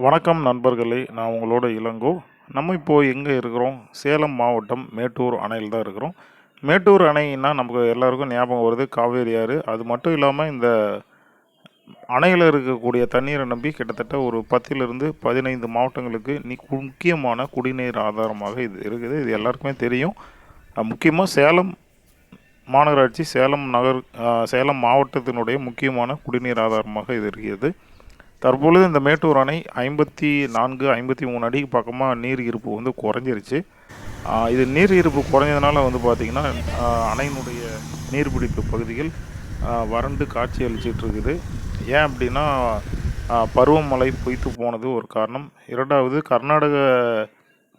வணக்கம் நண்பர்களே நான் உங்களோட இளங்கோ. நம்ம இப்போது எங்கே இருக்கிறோம்? சேலம் மாவட்டம் மேட்டூர் அணையில் தான் இருக்கிறோம். மேட்டூர் அணைன்னா நமக்கு எல்லாருக்கும் ஞாபகம் வருது காவேரி ஆறு. அது மட்டும் இல்லாமல் இந்த அணையில் இருக்கக்கூடிய தண்ணீரை நம்பி கிட்டத்தட்ட ஒரு பத்திலிருந்து பதினைந்து மாவட்டங்களுக்கு நீ முக்கியமான குடிநீர் ஆதாரமாக இது இருக்குது. இது எல்லாருக்குமே தெரியும். முக்கியமாக சேலம் மாநகராட்சி சேலம் நகர் சேலம் மாவட்டத்தினுடைய முக்கியமான குடிநீர் ஆதாரமாக இது இருக்கிறது. தற்பொழுது இந்த மேட்டூர் அணை ஐம்பத்தி நான்கு ஐம்பத்தி மூணு அடிக்கு பக்கமாக நீர் இருப்பு வந்து குறைஞ்சிருச்சு. இது நீர் இருப்பு குறைஞ்சதுனால வந்து பார்த்திங்கன்னா அணையினுடைய நீர்பிடிப்பு பகுதிகள் வறண்டு காட்சி அளிச்சிட்டு இருக்குது. ஏன் அப்படின்னா பருவமழை பொய்த்து போனது ஒரு காரணம். இரண்டாவது கர்நாடக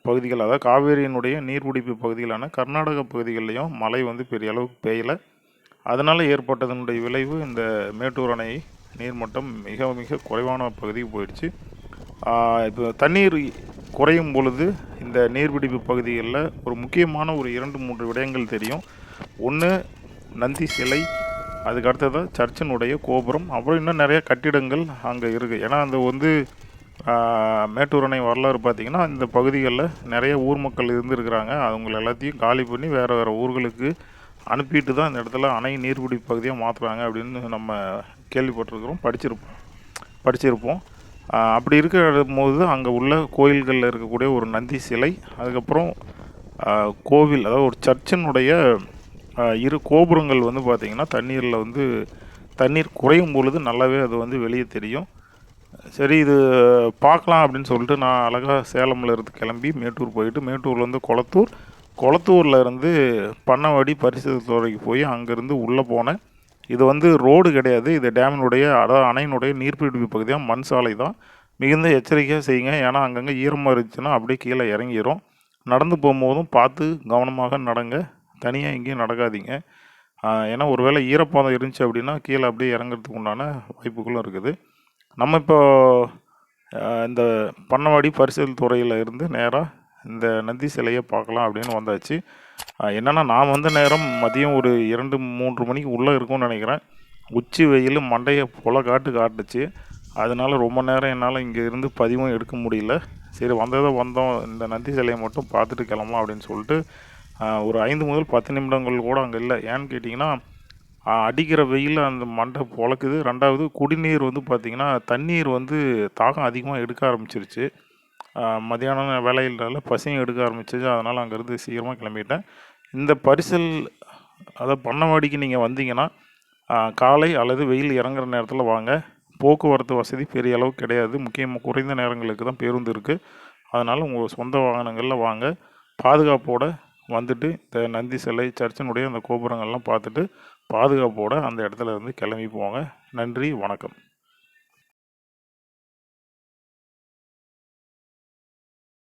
பகுதிகள் அதாவது காவேரியினுடைய நீர்பிடிப்பு பகுதிகளான கர்நாடக பகுதிகள்லையும் மழை வந்து பெரிய அளவுக்கு பெய்யலை. அதனால் ஏற்பட்டதனுடைய விளைவு இந்த மேட்டூர் அணையை நீர்மட்டம் மிக மிக குறைவான பகுதிக்கு போயிடுச்சு. இப்போ தண்ணீர் குறையும் பொழுது இந்த நீர்பிடிப்பு பகுதிகளில் ஒரு முக்கியமான ஒரு இரண்டு மூன்று விடயங்கள் தெரியும். ஒன்று நந்தி சிலை அதுக்கு அடுத்ததாக சர்ச்சினுடைய கோபுரம். அப்புறம் இன்னும் நிறைய கட்டிடங்கள் அங்கே இருக்குது ஏன்னா அந்த வந்து மேட்டூர் அணை வரலாறு பார்த்திங்கன்னா இந்த பகுதிகளில் நிறைய ஊர் மக்கள் இருந்துருக்கிறாங்க. அவங்கள எல்லாத்தையும் காலி பண்ணி வேறு வேறு ஊர்களுக்கு அனுப்பிட்டு தான் இந்த இடத்துல அணை நீர்பிடி பகுதியாக மாற்றுறாங்க அப்படின்னு நம்ம கேள்விப்பட்டிருக்கிறோம் படிச்சிருப்போம் படிச்சிருப்போம். அப்படி இருக்கிற போது அங்கே உள்ள கோயில்களில் இருக்கக்கூடிய ஒரு நந்தி சிலை அதுக்கப்புறம் கோவில் அதாவது ஒரு சர்ச்சினுடைய இரு கோபுரங்கள் வந்து பார்த்திங்கன்னா தண்ணீரில் வந்து தண்ணீர் குறையும் பொழுது நல்லாவே அது வந்து வெளியே தெரியும். சரி இது பார்க்கலாம் அப்படின்னு சொல்லிட்டு நான் அழகாக சேலமில் இருந்து கிளம்பி மேட்டூர் போயிட்டு மேட்டூர்லேருந்து கொளத்தூர். கொளத்தூரில் இருந்து பண்ணவாடி பரிசு துறைக்கு போய் அங்கேருந்து உள்ளே போனேன். இது வந்து ரோடு கிடையாது. இது டேமினுடைய அதாவது அணையினுடைய நீர்பிடிப்பு பகுதியாக மண் சாலை தான். மிகுந்த எச்சரிக்கையாக செய்யுங்க. ஏன்னா அங்கங்கே ஈரமாக இருந்துச்சுன்னா அப்படியே கீழே இறங்கிரும். நடந்து போகும்போதும் பார்த்து கவனமாக நடங்க. தனியாக எங்கேயும் நடக்காதீங்க. ஏன்னா ஏன்னா ஒருவேளை ஈரப்பதம் இருந்துச்சு அப்படின்னா கீழே அப்படியே இறங்குறதுக்கு உண்டான வாய்ப்புகளும் இருக்குது. நம்ம இப்போ இந்த பண்ணவாடி பரிசல் துறையில் இருந்து நேராக இந்த நந்தி சிலையை பார்க்கலாம் அப்படின்னு வந்தாச்சு. என்னென்னா நான் வந்த நேரம் மதியம் ஒரு இரண்டு மூன்று மணிக்கு உள்ளே இருக்கும்னு நினைக்கிறேன். உச்சி வெயில் மண்டையை பொல காட்டு காட்டுச்சு. அதனால ரொம்ப நேரம் என்னால் இங்கே இருந்து பதிவும் எடுக்க முடியல. சரி வந்ததை வந்தோம். இந்த நந்தி சிலையை மட்டும் பார்த்துட்டு கிளம்பலாம் அப்படின்னு சொல்லிட்டு ஒரு ஐந்து முதல் பத்து நிமிடங்கள் கூட அங்கே இல்லை. ஏன்னு கேட்டிங்கன்னா அடிக்கிற வெயில் அந்த மண்டை பொழக்குது. ரெண்டாவது குடிநீர் வந்து பார்த்திங்கன்னா தண்ணீர் வந்து தாகம் அதிகமாக எடுக்க ஆரம்பிச்சிருச்சு. மதியானம் வேலையினால பசியும் எடுக்க ஆரம்பிச்சிச்சு. அதனால் அங்கேருந்து சீக்கிரமாக கிளம்பிட்டேன். இந்த பரிசல் அதை பண்ணவாடிக்கு நீங்கள் வந்தீங்கன்னா காலை அல்லது வெயில் இறங்குற நேரத்தில் வாங்க. போக்குவரத்து வசதி பெரிய அளவு கிடையாது. முக்கியமாக குறைந்த நேரங்களுக்கு தான் பேருந்து இருக்குது அதனால் உங்கள் சொந்த வாகனங்களில் வாங்க. பாதுகாப்போடு வந்துட்டு இந்த நந்தி சிலை சர்ச்சினுடைய அந்த கோபுரங்கள்லாம் பார்த்துட்டு பாதுகாப்போடு அந்த இடத்துல இருந்து கிளம்பி போங்க. நன்றி வணக்கம்.